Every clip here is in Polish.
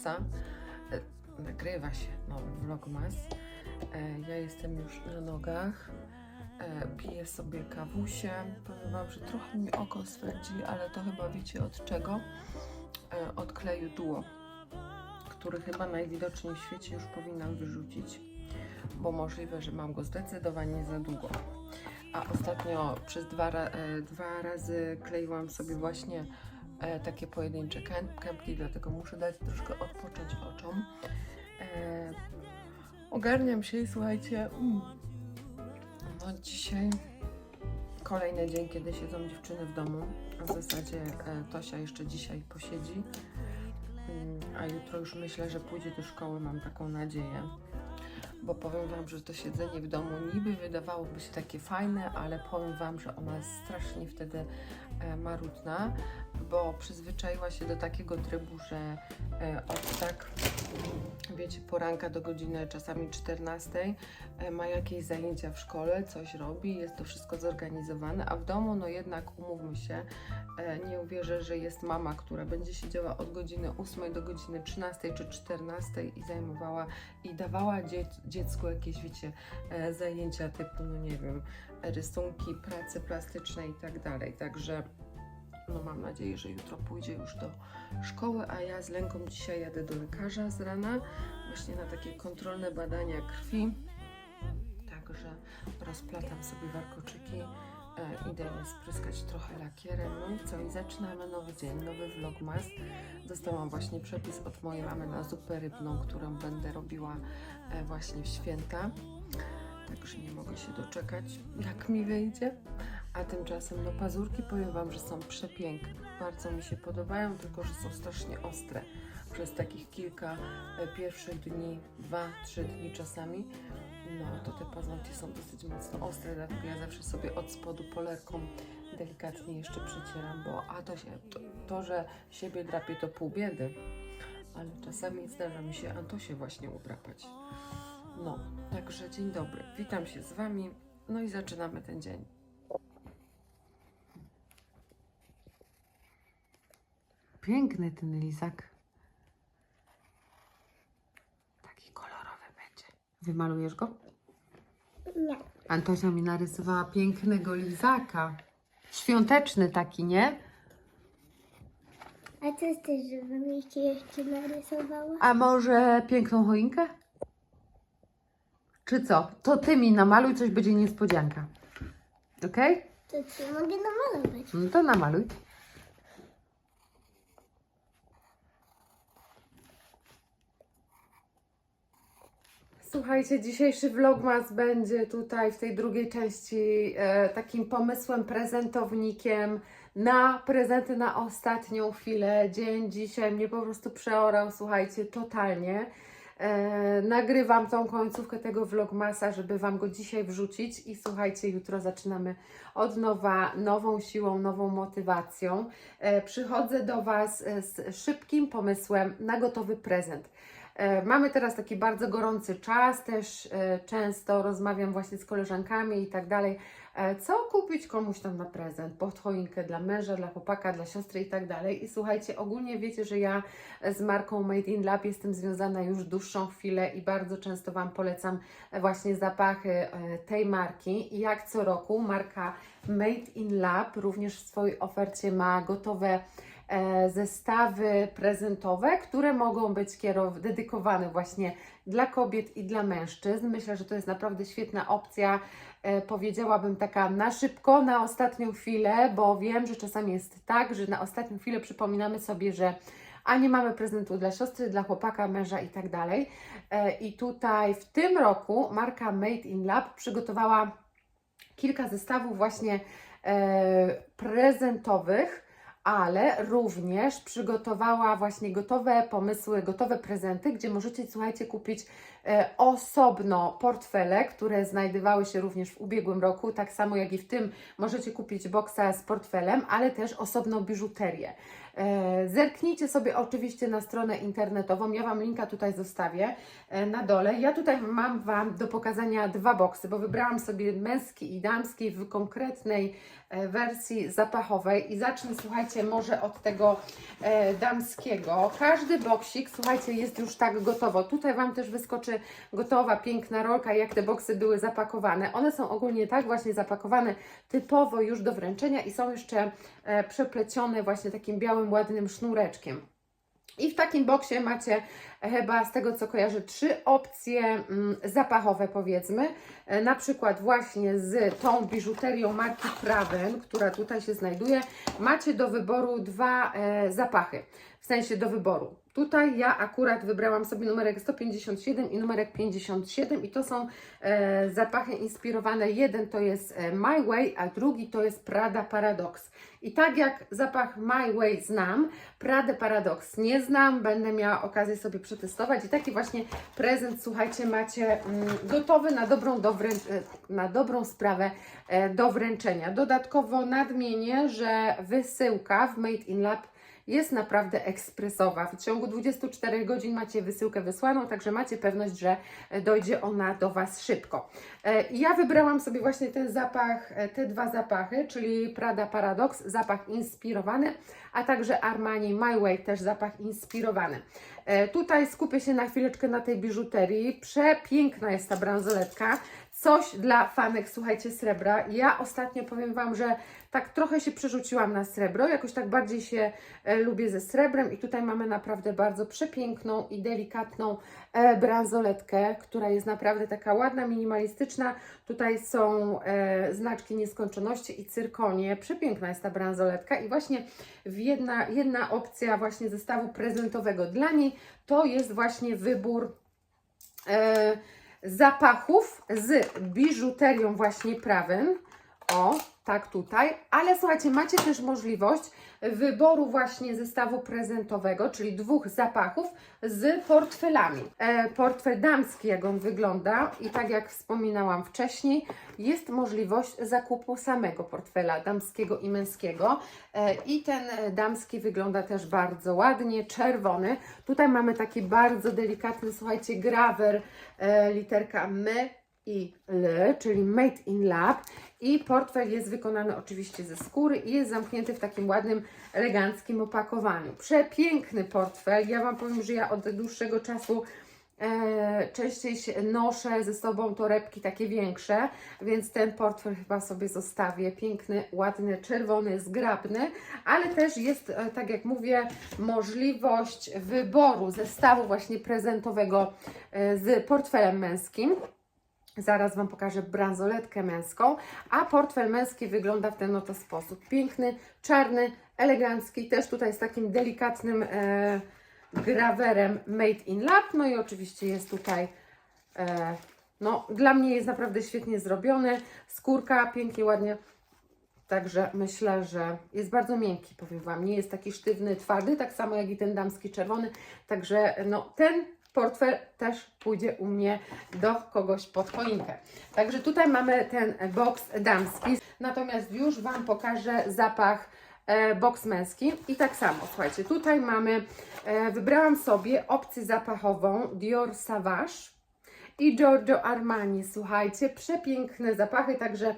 vlogmasa. E, Nagrywa się nowy vlogmas. E, Ja jestem już na nogach. E, Piję sobie kawusię. Powiem Wam, że trochę mi oko swędzi, ale to chyba wiecie od czego? Od kleju Duo, który chyba najwidoczniej w świecie już powinnam wyrzucić, bo możliwe, że mam go zdecydowanie za długo. A ostatnio przez dwa, dwa razy kleiłam sobie właśnie e, takie pojedyncze kęp- kępki, dlatego muszę dać troszkę odpocząć oczom. E, ogarniam się i słuchajcie, mm, no dzisiaj kolejny dzień, kiedy siedzą dziewczyny w domu. W zasadzie e, Tosia jeszcze dzisiaj posiedzi, Mm, a jutro już myślę, że pójdzie do szkoły, mam taką nadzieję bo powiem Wam, że to siedzenie w domu niby wydawałoby się takie fajne, ale powiem Wam, że ona jest strasznie wtedy e, marudna, bo przyzwyczaiła się do takiego trybu, że e, od tak, wiecie, poranka do godziny czasami 14 e, ma jakieś zajęcia w szkole, coś robi, jest to wszystko zorganizowane, a w domu, no jednak umówmy się, e, nie uwierzę, że jest mama, która będzie siedziała od godziny 8 do godziny 13 czy 14 i zajmowała i dawała dzie dziecku jakieś, wiecie, e, zajęcia typu, no nie wiem, rysunki, prace plastyczne i tak dalej. Także no mam nadzieję, że jutro pójdzie już do szkoły, a ja z Lenką dzisiaj jadę do lekarza z rana, właśnie na takie kontrolne badania krwi. Także rozplatam sobie warkoczyki, e, idę spryskać trochę lakierem, no i co, i zaczynamy nowy dzień, nowy vlogmas. Dostałam właśnie przepis od mojej mamy na zupę rybną, którą będę robiła e, właśnie w święta. Także nie mogę się doczekać, jak mi wyjdzie. A tymczasem, no pazurki powiem Wam, że są przepiękne. Bardzo mi się podobają, tylko że są strasznie ostre. Przez takich kilka e, pierwszych dni, dwa, trzy dni czasami, no to te paznokcie są dosyć mocno ostre, dlatego ja zawsze sobie od spodu polerką delikatnie jeszcze przycieram, bo a to się, to, to że siebie drapie to pół biedy, ale czasami zdarza mi się Antosie właśnie udrapać. No, także dzień dobry. Witam się z Wami. No i zaczynamy ten dzień. Piękny ten lizak. Taki kolorowy będzie. Wymalujesz go? Nie. Antosia mi narysowała pięknego lizaka. Świąteczny taki, nie? A co chcesz, żebym jeszcze jeszcze narysowała? A może piękną choinkę? Czy co? To ty mi namaluj, coś będzie niespodzianka. Okej? To ci mogę namalować. No to namaluj. Słuchajcie, dzisiejszy vlogmas będzie tutaj w tej drugiej części e, takim pomysłem, prezentownikiem na prezenty na ostatnią chwilę. Dzień dzisiaj mnie po prostu przeorał, słuchajcie, totalnie. E, nagrywam tą końcówkę tego vlogmasa, żeby Wam go dzisiaj wrzucić i słuchajcie, jutro zaczynamy od nowa, nową siłą, nową motywacją. E, przychodzę do Was e, z szybkim pomysłem na gotowy prezent. E, Mamy teraz taki bardzo gorący czas, też e, często rozmawiam właśnie z koleżankami i tak dalej, e, co kupić komuś tam na prezent, pod choinkę dla męża, dla chłopaka, dla siostry i tak dalej. I słuchajcie, ogólnie wiecie, że ja z marką Made in Lab jestem związana już dłuższą chwilę i bardzo często Wam polecam właśnie zapachy tej marki. I jak co roku marka Made in Lab również w swojej ofercie ma gotowe zestawy prezentowe, które mogą być dedykowane właśnie dla kobiet i dla mężczyzn. Myślę, że to jest naprawdę świetna opcja. E, powiedziałabym taka na szybko, na ostatnią chwilę, bo wiem, że czasami jest tak, że na ostatnią chwilę przypominamy sobie, że a nie mamy prezentu dla siostry, dla chłopaka, męża i tak dalej. E, I tutaj w tym roku marka Made in Lab przygotowała kilka zestawów właśnie e, prezentowych, ale również przygotowała właśnie gotowe pomysły, gotowe prezenty, gdzie możecie, słuchajcie, kupić osobno portfele, które znajdowały się również w ubiegłym roku, tak samo jak i w tym możecie kupić boksa z portfelem, ale też osobno biżuterię. E, Zerknijcie sobie oczywiście na stronę internetową. Ja Wam linka tutaj zostawię e, na dole. Ja tutaj mam Wam do pokazania dwa boksy, bo wybrałam sobie męski i damski w konkretnej e, wersji zapachowej i zacznę, słuchajcie, może od tego e, damskiego. Każdy boksik, słuchajcie, jest już tak gotowo. Tutaj Wam też wyskoczy gotowa, piękna rolka, jak te boksy były zapakowane. One są ogólnie tak właśnie zapakowane typowo już do wręczenia i są jeszcze e, przeplecione właśnie takim białym, ładnym sznureczkiem. I w takim boksie macie e, chyba z tego co kojarzę trzy opcje mm, zapachowe powiedzmy. E, Na przykład właśnie z tą biżuterią marki Praven, która tutaj się znajduje. Macie do wyboru dwa e, zapachy, sensie do wyboru. Tutaj ja akurat wybrałam sobie numerek 157 i numerek 57 i to są e, zapachy inspirowane. Jeden to jest e, My Way, a drugi to jest Prada Paradox. I tak jak zapach My Way znam, Prada Paradox nie znam, będę miała okazję sobie przetestować i taki właśnie prezent, słuchajcie, macie mm, gotowy na dobrą, do e, na dobrą sprawę e, do wręczenia. Dodatkowo nadmienię, że wysyłka w Made in Lab jest naprawdę ekspresowa. W ciągu 24 godzin macie wysyłkę wysłaną, także macie pewność, że e, dojdzie ona do Was szybko. E, Ja wybrałam sobie właśnie ten zapach, e, te dwa zapachy, czyli Prada Paradox, zapach inspirowany, a także Armani My Way, też zapach inspirowany. Tutaj skupię się na chwileczkę na tej biżuterii. Przepiękna jest ta bransoletka. Coś dla fanek, słuchajcie, srebra. Ja ostatnio powiem Wam, że tak trochę się przerzuciłam na srebro, jakoś tak bardziej się e, lubię ze srebrem i tutaj mamy naprawdę bardzo przepiękną i delikatną e, bransoletkę, która jest naprawdę taka ładna, minimalistyczna. Tutaj są e, znaczki nieskończoności i cyrkonie. Przepiękna jest ta bransoletka i właśnie jedna, jedna opcja właśnie zestawu prezentowego dla niej to jest właśnie wybór zapachów z biżuterią właśnie prawym. O, tak tutaj. Ale słuchajcie, macie też możliwość wyboru właśnie zestawu prezentowego, czyli dwóch zapachów z portfelami. E, portfel damski, jak on wygląda i tak jak wspominałam wcześniej, jest możliwość zakupu samego portfela damskiego i męskiego. E, I ten damski wygląda też bardzo ładnie, czerwony. Tutaj mamy taki bardzo delikatny, słuchajcie, grawer, e, literka M i L, czyli Made in Lab. I portfel jest wykonany oczywiście ze skóry i jest zamknięty w takim ładnym, eleganckim opakowaniu. Przepiękny portfel. Ja Wam powiem, że ja od dłuższego czasu e, częściej noszę ze sobą torebki takie większe, więc ten portfel chyba sobie zostawię. Piękny, ładny, czerwony, zgrabny, ale też jest, e, tak jak mówię, możliwość wyboru zestawu właśnie prezentowego e, z portfelem męskim. Zaraz Wam pokażę bransoletkę męską, a portfel męski wygląda w ten oto sposób. Piękny, czarny, elegancki, też tutaj z takim delikatnym e, grawerem Made in Lab. No i oczywiście jest tutaj, e, no dla mnie jest naprawdę świetnie zrobiony. Skórka pięknie, ładnie. Także myślę, że jest bardzo miękki, powiem Wam. Nie jest taki sztywny, twardy, tak samo jak i ten damski czerwony. Także no ten portfel też pójdzie u mnie do kogoś pod choinkę. Także tutaj mamy ten boks damski, natomiast już Wam pokażę zapach e, boks męski. I tak samo, słuchajcie, tutaj mamy, e, wybrałam sobie opcję zapachową Dior Savage i Giorgio Armani, słuchajcie, przepiękne zapachy, także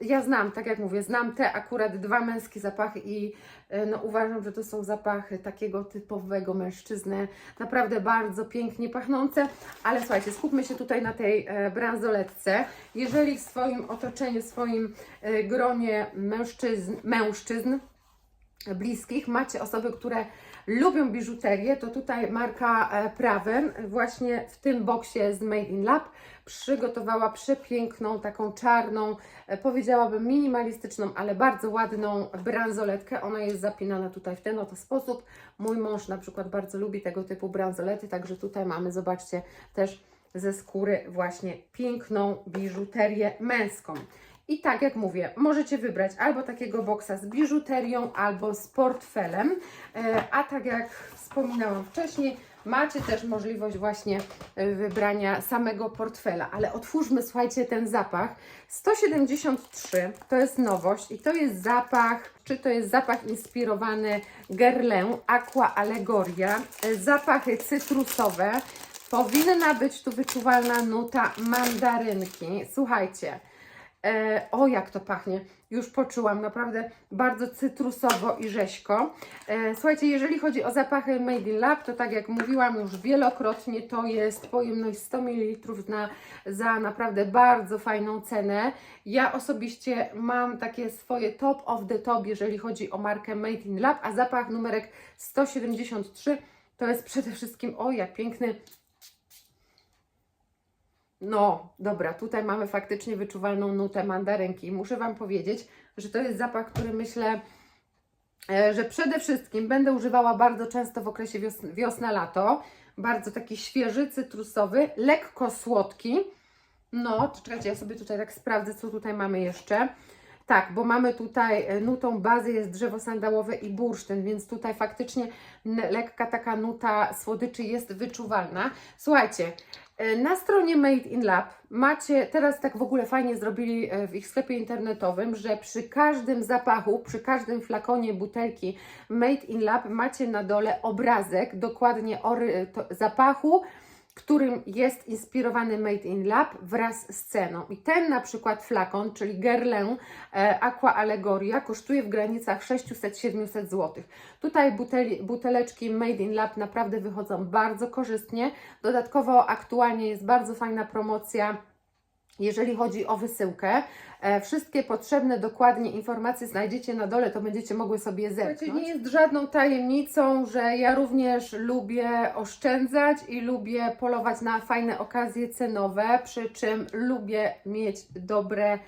ja znam, tak jak mówię, znam te akurat dwa męskie zapachy i e, no, uważam, że to są zapachy takiego typowego mężczyzny, naprawdę bardzo pięknie pachnące, ale słuchajcie, skupmy się tutaj na tej e, bransoletce. Jeżeli w swoim otoczeniu, w swoim e, gronie mężczyzn, mężczyzn bliskich macie osoby, które lubią biżuterię, to tutaj marka e, Praven właśnie w tym boksie z Made in Lab przygotowała przepiękną, taką czarną, e, powiedziałabym minimalistyczną, ale bardzo ładną bransoletkę. Ona jest zapinana tutaj w ten oto sposób. Mój mąż na przykład bardzo lubi tego typu bransolety, także tutaj mamy, zobaczcie, też ze skóry właśnie piękną biżuterię męską. I tak jak mówię, możecie wybrać albo takiego boksa z biżuterią, albo z portfelem. E, A tak jak wspominałam wcześniej, Macie też możliwość właśnie e, wybrania samego portfela, ale otwórzmy, słuchajcie, ten zapach. 173 to jest nowość i to jest zapach, czy to jest zapach inspirowany Guerlain Aqua Allegoria, e, zapachy cytrusowe. Powinna być tu wyczuwalna nuta mandarynki. Słuchajcie, E, o, jak to pachnie. Już poczułam, naprawdę bardzo cytrusowo i rzeźko. E, słuchajcie, jeżeli chodzi o zapachy Made in Lab, to tak jak mówiłam już wielokrotnie, to jest pojemność 100 ml na, za naprawdę bardzo fajną cenę. Ja osobiście mam takie swoje top of the top, jeżeli chodzi o markę Made in Lab, a zapach numerek 173 to jest przede wszystkim, o jak piękny no, dobra, tutaj mamy faktycznie wyczuwalną nutę mandarynki. Muszę Wam powiedzieć, że to jest zapach, który myślę, e, że przede wszystkim będę używała bardzo często w okresie wios- wiosna-lato. Bardzo taki świeży, cytrusowy, lekko słodki. No, czekajcie, ja sobie tutaj tak sprawdzę, co tutaj mamy jeszcze. Tak, bo mamy tutaj e, nutą bazy jest drzewo sandałowe i bursztyn, więc tutaj faktycznie lekka taka nuta słodyczy jest wyczuwalna. Słuchajcie, na stronie Made in Lab macie, teraz tak w ogóle fajnie zrobili e, w ich sklepie internetowym, że przy każdym zapachu, przy każdym flakonie butelki Made in Lab macie na dole obrazek dokładnie zapachu, którym jest inspirowany Made in Lab wraz z ceną. I ten na przykład flakon, czyli Guerlain e, Aqua Allegoria kosztuje w granicach 600-700 zł. Tutaj buteli, buteleczki Made in Lab naprawdę wychodzą bardzo korzystnie. Dodatkowo aktualnie jest bardzo fajna promocja jeżeli chodzi o wysyłkę. E, wszystkie potrzebne dokładnie informacje znajdziecie na dole, to będziecie mogły sobie zerknąć. Nie jest żadną tajemnicą, że ja również lubię oszczędzać i lubię polować na fajne okazje cenowe, przy czym lubię mieć dobre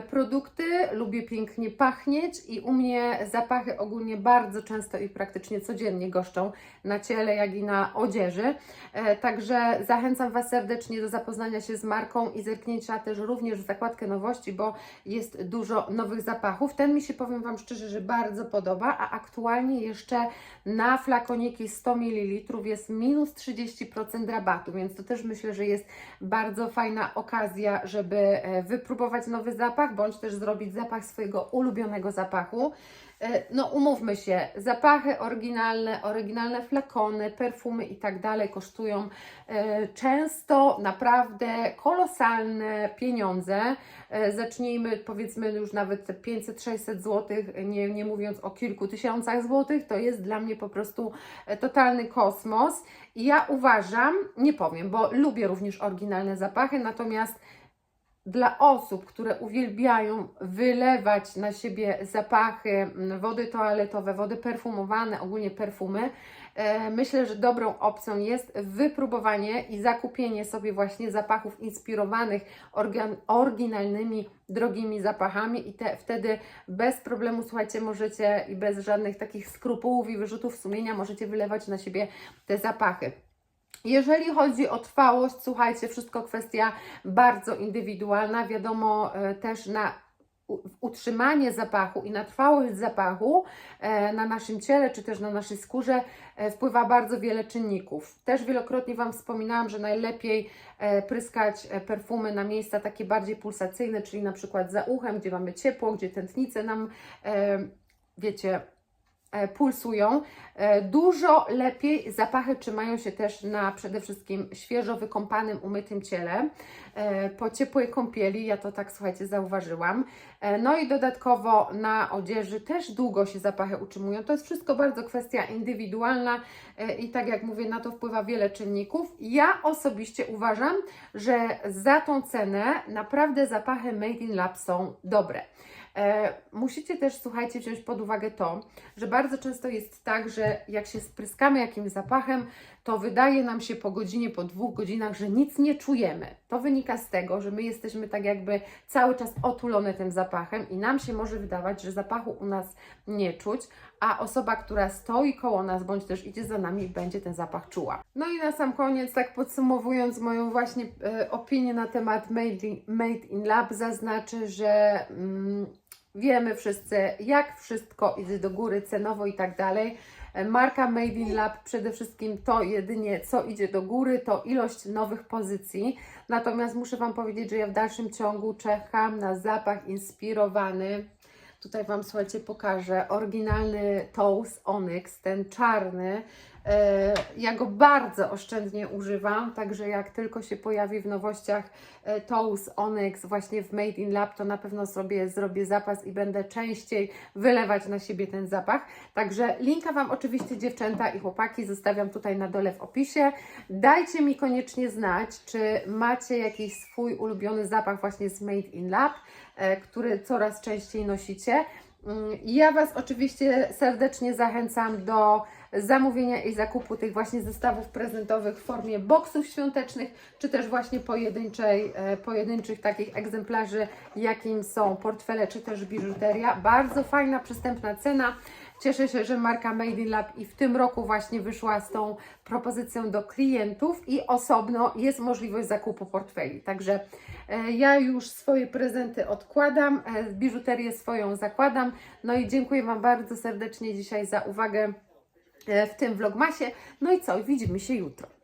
produkty, lubię pięknie pachnieć i u mnie zapachy ogólnie bardzo często i praktycznie codziennie goszczą na ciele, jak i na odzieży. E, Także zachęcam Was serdecznie do zapoznania się z marką i zerknięcia też również w zakładkę nowości, bo jest dużo nowych zapachów. Ten mi się, powiem Wam szczerze, że bardzo podoba, a aktualnie jeszcze na flakoniki 100 ml jest minus 30% rabatu, więc to też myślę, że jest bardzo fajna okazja, żeby e, wypróbować nowy zapach, bądź też zrobić zapach swojego ulubionego zapachu. E, No, umówmy się, zapachy oryginalne, oryginalne flakony, perfumy i tak dalej kosztują e, często naprawdę kolosalne pieniądze. E, Zacznijmy powiedzmy już nawet te 500-600 zł, nie, nie mówiąc o kilku tysiącach złotych, to jest dla mnie po prostu totalny kosmos. I ja uważam, nie powiem, bo lubię również oryginalne zapachy, natomiast dla osób, które uwielbiają wylewać na siebie zapachy, wody toaletowe, wody perfumowane, ogólnie perfumy, e, myślę, że dobrą opcją jest wypróbowanie i zakupienie sobie właśnie zapachów inspirowanych oryginalnymi, drogimi zapachami i te, wtedy bez problemu, słuchajcie, możecie i bez żadnych takich skrupułów i wyrzutów sumienia możecie wylewać na siebie te zapachy. Jeżeli chodzi o trwałość, słuchajcie, wszystko kwestia bardzo indywidualna. Wiadomo e, też na utrzymanie zapachu i na trwałość zapachu e, na naszym ciele czy też na naszej skórze e, wpływa bardzo wiele czynników. Też wielokrotnie Wam wspominałam, że najlepiej pryskać perfumy na miejsca takie bardziej pulsacyjne, czyli na przykład za uchem, gdzie mamy ciepło, gdzie tętnice nam, wiecie, pulsują. E, Dużo lepiej zapachy trzymają się też na przede wszystkim świeżo wykąpanym, umytym ciele. E, Po ciepłej kąpieli, ja to tak słuchajcie, zauważyłam. E, No i dodatkowo na odzieży też długo się zapachy utrzymują. To jest wszystko bardzo kwestia indywidualna e, i tak jak mówię, na to wpływa wiele czynników. Ja osobiście uważam, że za tą cenę naprawdę zapachy Made in Lab są dobre. E, musicie też, słuchajcie, wziąć pod uwagę to, że bardzo często jest tak, że jak się spryskamy jakimś zapachem, to wydaje nam się po godzinie, po dwóch godzinach, że nic nie czujemy. To wynika z tego, że my jesteśmy tak jakby cały czas otulone tym zapachem i nam się może wydawać, że zapachu u nas nie czuć, a osoba, która stoi koło nas bądź też idzie za nami, będzie ten zapach czuła. No i na sam koniec, tak podsumowując moją właśnie e, opinię na temat Made in, made in Lab, zaznaczę, że mm, wiemy wszyscy, jak wszystko idzie do góry cenowo i tak dalej. Marka Made in Lab przede wszystkim to jedynie co idzie do góry, to ilość nowych pozycji. Natomiast muszę Wam powiedzieć, że ja w dalszym ciągu czekam na zapach inspirowany. Tutaj Wam słuchajcie, pokażę oryginalny Toast Onyx, ten czarny. E, Ja go bardzo oszczędnie używam, także jak tylko się pojawi w nowościach e, Toast Onyx właśnie w Made in Lab, to na pewno sobie zrobię zapas i będę częściej wylewać na siebie ten zapach. Także linka Wam oczywiście dziewczęta i chłopaki zostawiam tutaj na dole w opisie. Dajcie mi koniecznie znać, czy macie jakiś swój ulubiony zapach właśnie z Made in Lab, e, który coraz częściej nosicie. Mm, Ja Was oczywiście serdecznie zachęcam do zamówienia i zakupu tych właśnie zestawów prezentowych w formie boksów świątecznych, czy też właśnie pojedynczej, e, pojedynczych takich egzemplarzy, jakim są portfele, czy też biżuteria. Bardzo fajna, przystępna cena. Cieszę się, że marka Made in Lab i w tym roku właśnie wyszła z tą propozycją do klientów i osobno jest możliwość zakupu portfeli. Także e, ja już swoje prezenty odkładam, e, biżuterię swoją zakładam. No i dziękuję Wam bardzo serdecznie dzisiaj za uwagę w tym vlogmasie. No i co, widzimy się jutro.